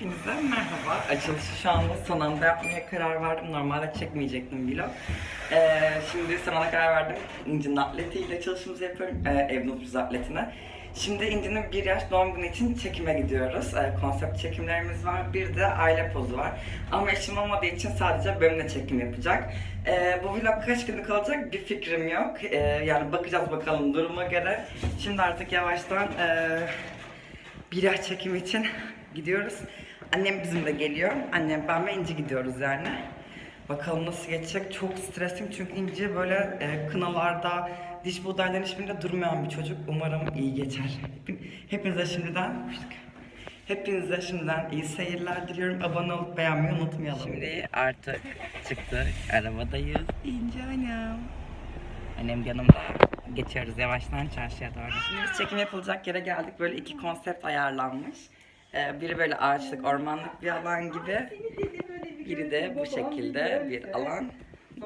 Hepinize merhaba. Açılışı şu anda son anda yapmaya karar verdim. Normalde çekmeyecektim vlog. Ee, şimdi son karar verdim. İnci'nin atletiyle açılışımızı yapıyorum. Ee, evde otuz atletine. Şimdi İnci'nin bir yaş doğum günü için çekime gidiyoruz. Ee, konsept çekimlerimiz var. Bir de aile pozu var. Ama eşim olmadığı için sadece benimle çekim yapacak. Ee, bu vlog kaç günlük kalacak bir fikrim yok. Ee, yani bakacağız bakalım duruma göre. Şimdi artık yavaştan... ee, bir yaş çekimi için gidiyoruz. Annem bizimle geliyor. Annem, ben ve İnci gidiyoruz yani. Bakalım nasıl geçecek. Çok stresliyim çünkü İnci böyle e, kınalarda, diş buğdayların hiçbirinde durmayan bir çocuk. Umarım iyi geçer. Hepin- Hepinize şimdiden Hepinize şimdiden iyi seyirler diliyorum. Abone olup beğenmeyi unutmayalım. Şimdi artık çıktık. Arabadayız. İnci annem. Annem yanımda. Geçiyoruz yavaştan çarşıya doğru. Şimdi biz çekim yapılacak yere geldik. Böyle iki konsept ayarlanmış. Ee, biri böyle ağaçlık, ormanlık bir alan gibi. Biri de bu şekilde bir alan.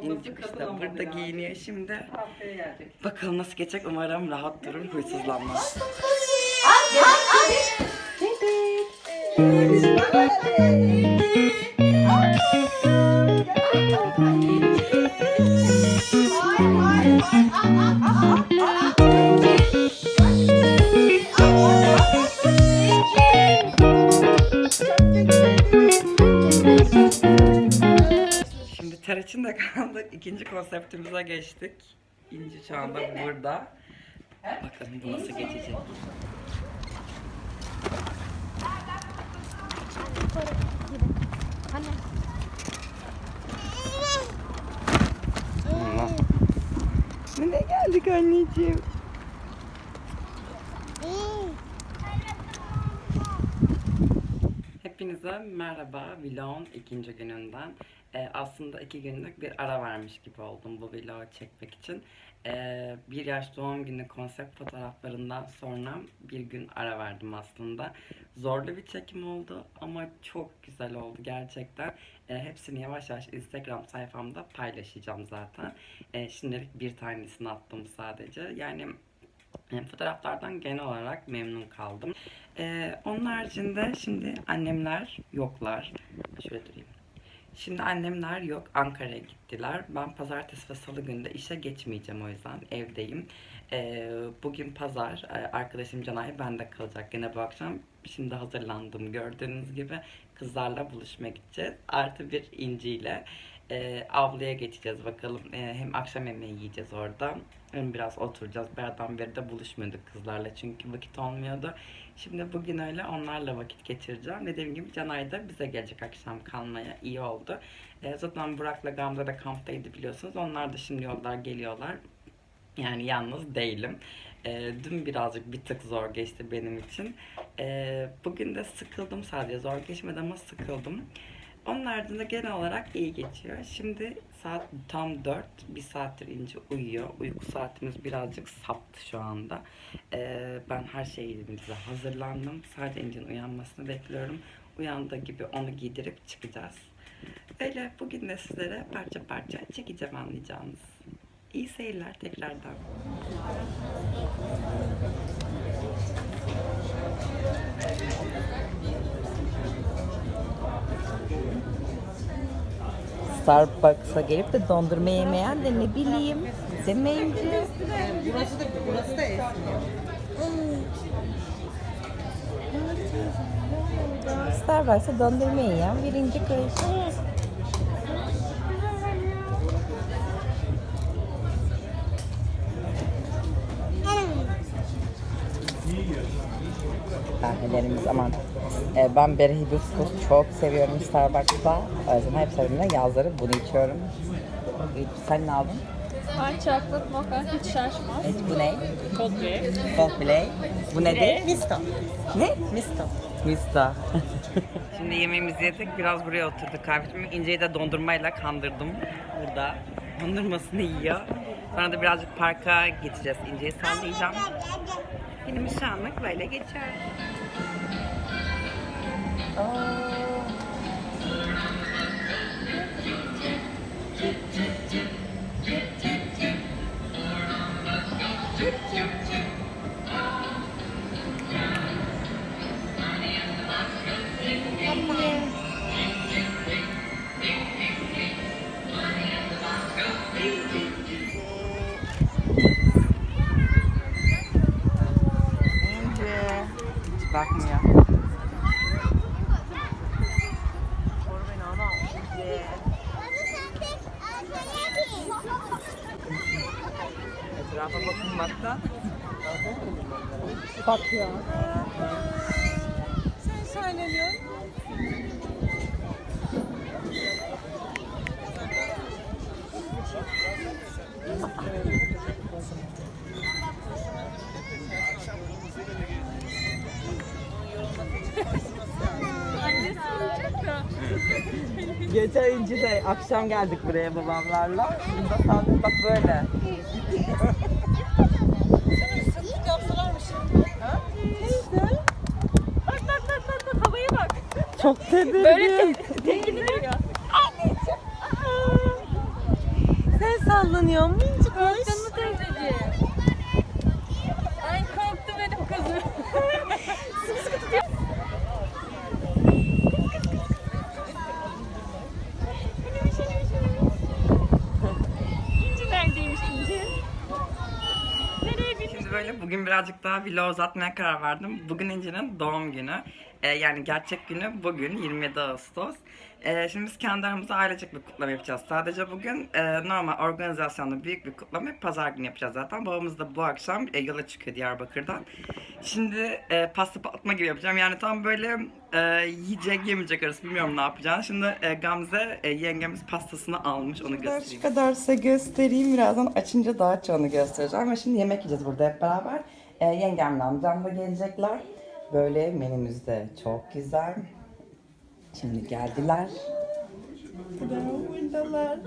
İnci kuş da burada giyiniyor şimdi. Bakalım nasıl geçecek. Umarım rahat durur, huysuzlanmaz. Şimdi kaldık. İkinci konseptimize geçtik. İnci şu anda burada. Bakalım bu nasıl geçecek. Nereye geldik anneciğim? Hepinize merhaba. Vlog'un ikinci gününden. Ee, aslında iki günlük bir ara vermiş gibi oldum bu vlogu çekmek için. Ee, bir yaş doğum günü konsept fotoğraflarından sonra bir gün ara verdim aslında. Zorlu bir çekim oldu ama çok güzel oldu gerçekten. Ee, hepsini yavaş yavaş Instagram sayfamda paylaşacağım zaten. Ee, şimdilik bir tanesini attım sadece. Yani e, fotoğraflardan genel olarak memnun kaldım. Ee, onun haricinde şimdi annemler yoklar. Şöyle durayım. Şimdi annemler yok. Ankara'ya gittiler. Ben pazartesi ve salı günü de işe geçmeyeceğim o yüzden. Evdeyim. Ee, bugün pazar. Ee, Arkadaşım Canay bende kalacak yine bu akşam. Şimdi hazırlandım gördüğünüz gibi. Kızlarla buluşmaya gideceğiz. Artı bir inciyle e, avluya geçeceğiz bakalım. E, hem akşam yemeği yiyeceğiz orada. Hem biraz oturacağız. Bayağıdan beri de buluşmuyorduk kızlarla çünkü vakit olmuyordu. Şimdi bugün öyle onlarla vakit geçireceğim. Dediğim gibi Canay da bize gelecek akşam kalmaya. iyi oldu. E, zaten Burak'la Gamze de kamptaydı biliyorsunuz. Onlar da şimdi yollar geliyorlar. Yani yalnız değilim. E, dün birazcık bir tık zor geçti benim için. E, bugün de sıkıldım sadece. Zor geçmedi ama sıkıldım. Onun ardında genel olarak iyi geçiyor. Şimdi saat tam 4. Bir saattir ince uyuyor. Uyku saatimiz birazcık saptı şu anda. Ee, ben her şeyimize hazırlandım. Sadece İnci'nin uyanmasını bekliyorum. Uyandığı gibi onu giydirip çıkacağız. Öyle bugün de sizlere parça parça çekeceğim anlayacağınız. İyi seyirler tekrardan. Starbucks'a gelip de dondurma yemeyen de ne bileyim demeyince. Burası da burası da eski. Starbucks'a dondurma yiyen birinci kız. Kahvelerimiz aman. Ee, ben Berry Hibiscus çok seviyorum Starbucks'ta. O yüzden hep seferinde yazları bunu içiyorum. Sen ne aldın? Hot chocolate mocha hiç şaşmaz. Evet, bu ne? Coldplay. Coldplay. Bu nedir? Misto. Ne? Misto. Mista. Şimdi yemeğimizi yedik. Biraz buraya oturduk kahvecimi. İnceyi de dondurmayla kandırdım. Burada. Dondurmasını yiyor. Sonra da birazcık parka geçeceğiz. İnceyi sallayacağım. Günümüz şu anlık böyle geçer. Mama. Bak ya. Sen söyleniyorsun. Geçen inci de akşam geldik buraya babamlarla. Sandık bak böyle. Sıklık yapsalarmış şimdi. Ha? Teyze. Bak bak bak bak bak havaya bak. Çok tedirgin. Böyle tehdit ya. Sen sallanıyor minicik hoş. Canım teyzeciğim. Ay korktu benim kızım. Sımsıkı tutuyor. Böyle bugün birazcık daha vlog uzatmaya karar verdim. Bugün İnci'nin doğum günü. Ee, yani gerçek günü bugün 27 Ağustos. Ee, şimdi biz kendi aramızda ailecek bir kutlama yapacağız. Sadece bugün e, normal organizasyonlu büyük bir kutlama pazar günü yapacağız zaten. Babamız da bu akşam e, yola çıkıyor Diyarbakır'dan. Şimdi e, pasta patlatma gibi yapacağım. Yani tam böyle e, yiyecek yemeyecek arası bilmiyorum ne yapacağını. Şimdi e, Gamze e, yengemiz pastasını almış onu göstereyim. Şu kadar size göstereyim. Birazdan açınca daha çoğunu göstereceğim. Ama şimdi yemek yiyeceğiz burada hep beraber. E, yengemle amcam da gelecekler. Böyle menümüz de çok güzel. Şimdi geldiler. Buradalar.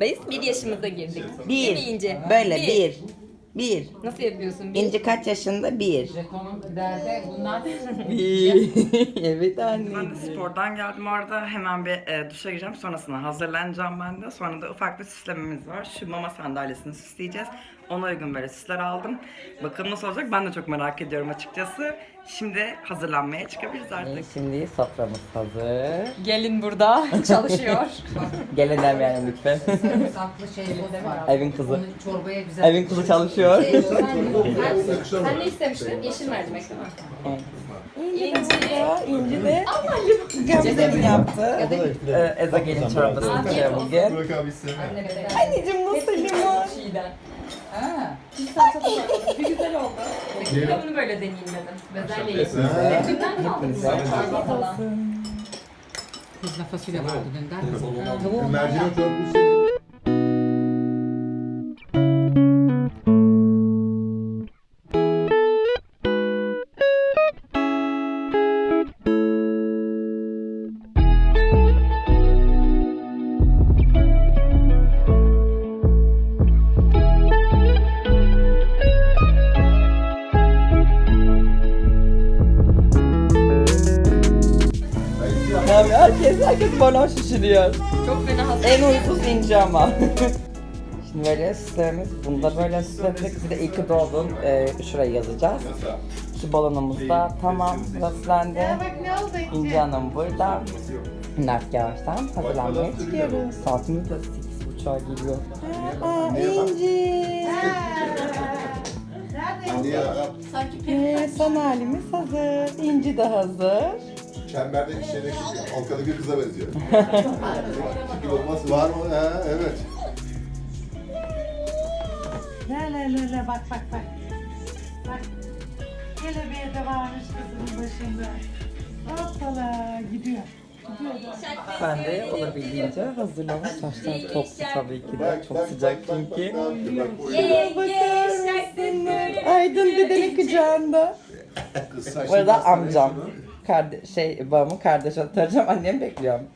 Biz bir yaşımıza girdik. Bir. Değil mi İnce? Böyle Bir. bir. Bir. Nasıl yapıyorsun? Bir. İnci kaç yaşında? Bir. bunlar Bir. evet anne. Ben de spordan geldim orada. Hemen bir e, duşa gireceğim. Sonrasında hazırlanacağım ben de. Sonra da ufak bir süslememiz var. Şu mama sandalyesini süsleyeceğiz. Ona uygun böyle süsler aldım. Bakalım nasıl olacak ben de çok merak ediyorum açıkçası. Şimdi hazırlanmaya çıkabiliriz artık. Şimdi soframız hazır. Gelin burada çalışıyor. Gelin demeyelim lütfen. saklı şey var. Evin kızı. Onu çorbaya güzel. Evin kızı çalışıyor. sen, sen ne istemiştin? Yeşil mercimek değil mi? İnci de Gamze'nin yaptı. Ee, Eza gelin çorbasını içiyor bugün. Anneciğim nasıl limon? Ha. Hiç salça. Bir güzel oldu. Bir de bunu böyle deneyeyim dedim. Bezelye yedim. Dünden mi aldın? Çorba falan. Kızla fasulye vardı dünden. Mercimek çorbası. Şişiriyor. Çok fena hasta. En uysuz ince ama. Şimdi böyle süslerimiz, bunu da böyle süsledik. Bir de iyi ki doğdun, ee, şuraya yazacağız. Şu balonumuz da tamam, süslendi. İnce Hanım burada. Mert yavaştan hazırlanmaya çıkıyoruz. Saatimiz de 8.30'a geliyor. Aa, İnci. Niye? Ee, son halimiz hazır. İnci de hazır. Çemberdeki şeydeki halkadaki kıza benziyor. Şekil olmaz. Var mı? Ha, evet. La la la la bak bak bak. Bak. Kelebeğe de varmış kızının başında. Hoppala gidiyor. Ben de olabildiğince hazırlamış saçlar toplu tabii ki de. Çok sıcak çünkü. Bak, bak, bak, bu oynuyor. Aydın dedenin kucağında. Bu arada amcam. Karde şey babamın kardeşi hatırlayacağım. Annemi bekliyorum.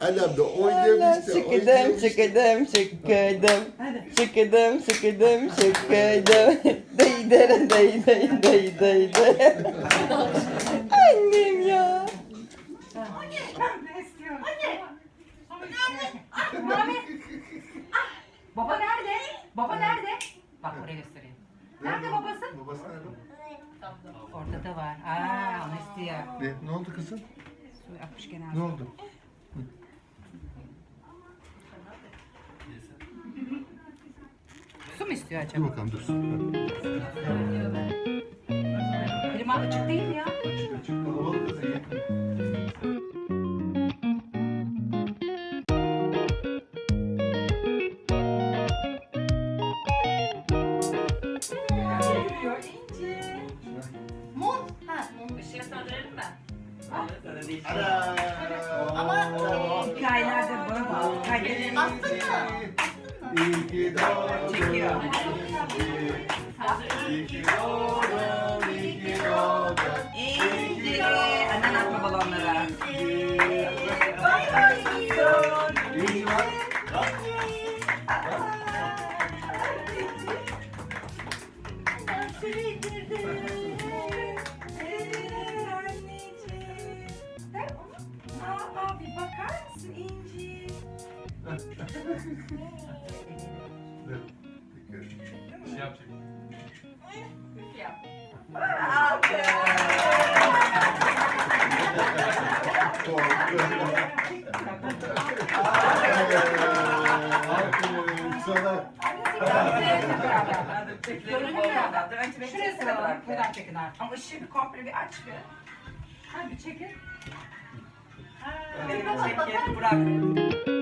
Annem de oynamıştı. çıkıdım çıkıdım çıkıdım. Çıkıdım çıkıdım çıkıdım. Dey dey dey dey dey. Annem ya. Baba nerede? Baba nerede? Bak oraya göstereyim. Nerede babası? Babası nerede? Orada da var. Aa, onu istiyor. Ne, ne oldu kızım? Su akmış gene. Ne oldu? Su mu istiyor Dur acaba? bakalım dur. Klima açık değil ya. Açık açık. Kalabalık da değil. Geliyor ince kız. Işığı söndürelim mi? Ama Hikayelerde bana bağlı. Kaydederim. İyi ki doğdun. Çekiyor. İyi ki doğdun. İyi ki doğdun. İnci. Annen atma balonlara. Aferin sana. Şurası var. Buradan çekin artık. Ama ışığı bir komple bir aç bir. Ha bir çekin. Çekil, bırak.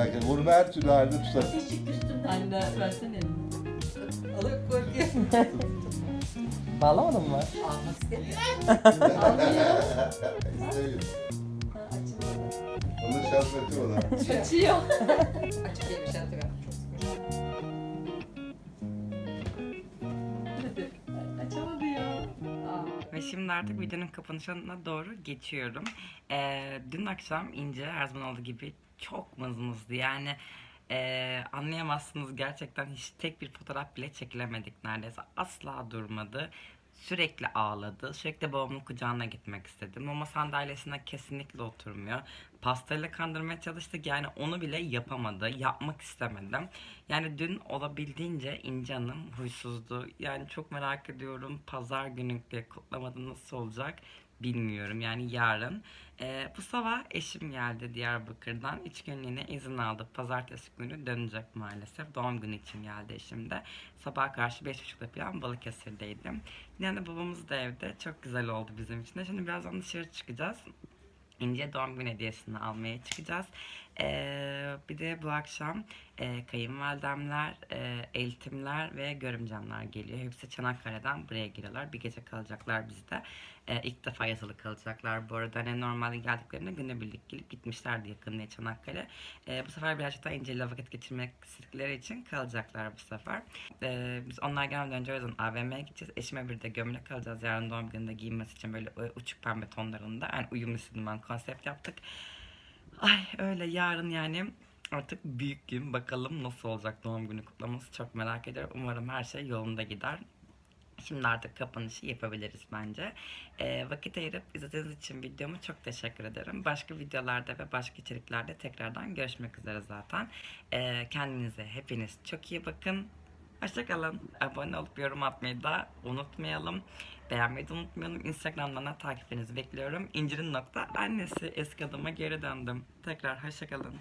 Merak etme. Bunu her türlü halde tutarım. Anne versene elini. Alıp korkuyorum. Bağlamadın mı? Almak istemiyorum. İstemiyorum. Ha, açılmadı. Onun şahsiyeti o da. Açıyor. Açık şey hatırlıyorum. Şimdi artık videonun kapanışına doğru geçiyorum. Ee, dün akşam İnce her zaman olduğu gibi çok mızmızdı. Yani ee, anlayamazsınız gerçekten hiç tek bir fotoğraf bile çekilemedik neredeyse. Asla durmadı. Sürekli ağladı. Sürekli babamın kucağına gitmek istedi. Mama sandalyesine kesinlikle oturmuyor. Pastayla kandırmaya çalıştık. Yani onu bile yapamadı. Yapmak istemedim. Yani dün olabildiğince İnce Hanım huysuzdu. Yani çok merak ediyorum. Pazar günü de kutlamada nasıl olacak bilmiyorum. Yani yarın. Ee, bu sabah eşim geldi Diyarbakır'dan. Üç günlüğüne izin aldı. Pazartesi günü dönecek maalesef. Doğum günü için geldi eşim de. Sabah karşı beş buçukta falan Balıkesir'deydim. Yani babamız da evde. Çok güzel oldu bizim için de. Şimdi birazdan dışarı çıkacağız. İnce doğum günü hediyesini almaya çıkacağız. Ee, bir de bu akşam e, kayınvalidemler, e, eltimler ve görümcemler geliyor. Hepsi Çanakkale'den buraya geliyorlar. Bir gece kalacaklar bizde. E, ilk defa yatılı kalacaklar bu arada. Hani normalde geldiklerinde günübirlik gelip gitmişlerdi yakınlığa Çanakkale. E, bu sefer birazcık daha İnce'yle vakit geçirmek istedikleri için kalacaklar bu sefer. E, biz onlar gelmeden önce o yüzden AVM'ye gideceğiz. Eşime bir de gömlek alacağız. Yarın doğum gününde giyinmesi için böyle uçuk pembe tonlarında. Yani uyumlu ben konsept yaptık. Ay öyle yarın yani artık büyük gün. Bakalım nasıl olacak doğum günü kutlaması çok merak ediyorum. Umarım her şey yolunda gider. Şimdi artık kapanışı yapabiliriz bence. Ee, vakit ayırıp izlediğiniz için videomu çok teşekkür ederim. Başka videolarda ve başka içeriklerde tekrardan görüşmek üzere zaten. Ee, kendinize hepiniz çok iyi bakın. Hoşçakalın. Abone olup yorum atmayı da unutmayalım. Beğenmeyi de unutmayalım. Instagram'dan da takiplerinizi bekliyorum. İncirin nokta annesi eski adıma geri döndüm. Tekrar hoşçakalın.